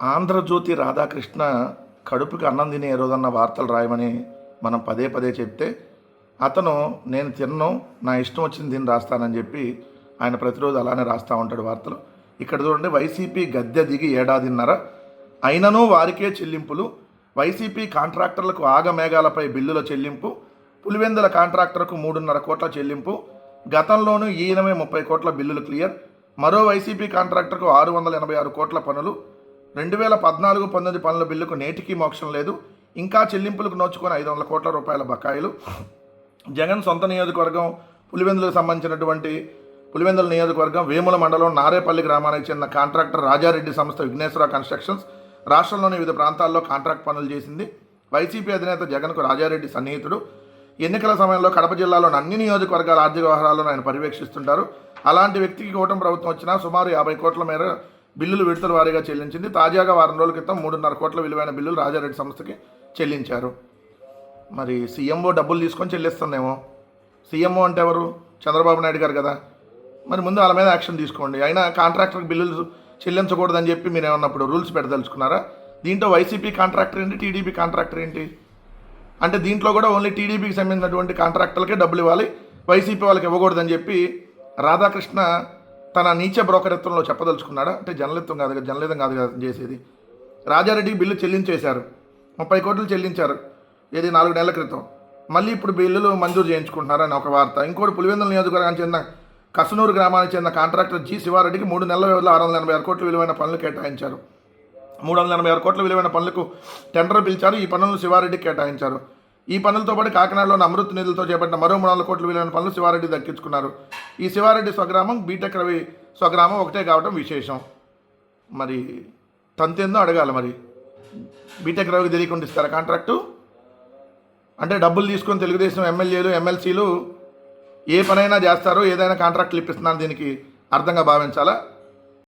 ఆంధ్రజ్యోతి రాధాకృష్ణ కడుపుకి అన్నం తినే రోజన్న వార్తలు రాయమని మనం పదే పదే చెప్తే అతను నేను తిన్ను నా ఇష్టం వచ్చింది తిని రాస్తానని చెప్పి ఆయన ప్రతిరోజు అలానే రాస్తూ ఉంటాడు వార్తలు. ఇక్కడ చూడండి వైసీపీ గద్దె దిగి ఏడాదిన్నర అయినను వారికే చెల్లింపులు వైసీపీ కాంట్రాక్టర్లకు ఆగమేఘాలపై బిల్లుల చెల్లింపు పులివెందుల కాంట్రాక్టర్కు మూడున్నర కోట్ల చెల్లింపు గతంలోనూ ఈయనమే ముప్పై కోట్ల బిల్లులు క్లియర్ మరో వైసీపీ కాంట్రాక్టర్కు ఆరు వందల ఎనభై ఆరు కోట్ల పనులు రెండు వేల పద్నాలుగు పంతొమ్మిది పనుల బిల్లుకు నేటికి మోక్షం లేదు. ఇంకా చెల్లింపులకు నోచుకొని ఐదు వందల కోట్ల రూపాయల బకాయిలు. జగన్ సొంత నియోజకవర్గం పులివెందులకు సంబంధించినటువంటి పులివెందుల నియోజకవర్గం వేముల మండలం నారేపల్లి గ్రామానికి చెందిన కాంట్రాక్టర్ రాజారెడ్డి సంస్థ విఘ్నేశ్వర కన్స్ట్రక్షన్స్ రాష్ట్రంలోని వివిధ ప్రాంతాల్లో కాంట్రాక్ట్ పనులు చేసింది. వైసీపీ అధినేత జగన్కు రాజారెడ్డి సన్నిహితుడు. ఎన్నికల సమయంలో కడప జిల్లాలోని అన్ని నియోజకవర్గాల ఆర్థిక వ్యవహారాలను ఆయన పర్యవేక్షిస్తుంటారు. అలాంటి వ్యక్తికి కూటమి ప్రభుత్వం వచ్చినా సుమారు యాభై కోట్ల మేర బిల్లులు విడతల వారీగా చెల్లించింది. తాజాగా వారం రోజుల క్రితం మూడున్నర కోట్ల విలువైన బిల్లులు రాజారెడ్డి సంస్థకి చెల్లించారు. మరి సీఎంఓ డబ్బులు తీసుకొని చెల్లిస్తుందేమో? సీఎంఓ అంటే ఎవరు? చంద్రబాబు నాయుడు గారు కదా. మరి ముందు వాళ్ళ మీద యాక్షన్ తీసుకోండి. అయినా కాంట్రాక్టర్కి బిల్లులు చెల్లించకూడదని చెప్పి మీరు ఏమన్నప్పుడు రూల్స్ పెట్టదలుచుకున్నారా? దీంట్లో వైసీపీ కాంట్రాక్టర్ ఏంటి? టీడీపీ కాంట్రాక్టర్ ఏంటి? అంటే దీంట్లో కూడా ఓన్లీ టీడీపీకి సంబంధించినటువంటి కాంట్రాక్టర్లకే డబ్బులు ఇవ్వాలి. వైసీపీ వాళ్ళకి ఇవ్వకూడదని చెప్పి రాధాకృష్ణ తన నీచ బ్రోకరత్వంలో చెప్పదలుచుకున్నాడా? అంటే జనలిత్వం కాదు కదా జర్నలిజం కాదు కదా చేసేది. రాజారెడ్డికి బిల్లు చెల్లించేశారు. ముప్పై కోట్లు చెల్లించారు. ఇది నాలుగు నెలల క్రితం. మళ్ళీ ఇప్పుడు బిల్లులు మంజూరు చేయించుకుంటున్నారని ఒక వార్త. ఇంకోటి పులివెందుల నియోజకవర్గానికి చెందిన కసనూరు గ్రామానికి చెందిన కాంట్రాక్టర్ జి శివారెడ్డికి మూడు నెలల వ్యవధిలో ఆరు వందల ఎనభై ఆరు కోట్ల విలువైన పనులు కేటాయించారు. మూడు వందల ఎనభై ఆరు కోట్ల విలువైన పనులకు టెండర్ పిలిచారు. ఈ పనులను శివారెడ్డికి కేటాయించారు. ఈ పనులతో పాటు కాకినాడలోని అమృత్ నిధులతో చేపట్టిన మరో మూడు వందల కోట్ల విలువైన పనులు శివారెడ్డి దక్కించుకున్నారు. ఈ శివారెడ్డి స్వగ్రామం బీటెక్ రవి స్వగ్రామం ఒకటే కావడం విశేషం. మరి తంతేందో అడగాలి మరి. బీటెక్ రవికి తెలియకుండా ఇస్తారా కాంట్రాక్టు? అంటే డబ్బులు తీసుకొని తెలుగుదేశం ఎమ్మెల్యేలు ఎమ్మెల్సీలు ఏ పనైనా చేస్తారో ఏదైనా కాంట్రాక్ట్లు ఇప్పిస్తున్నారు దీనికి అర్థంగా భావించాలా?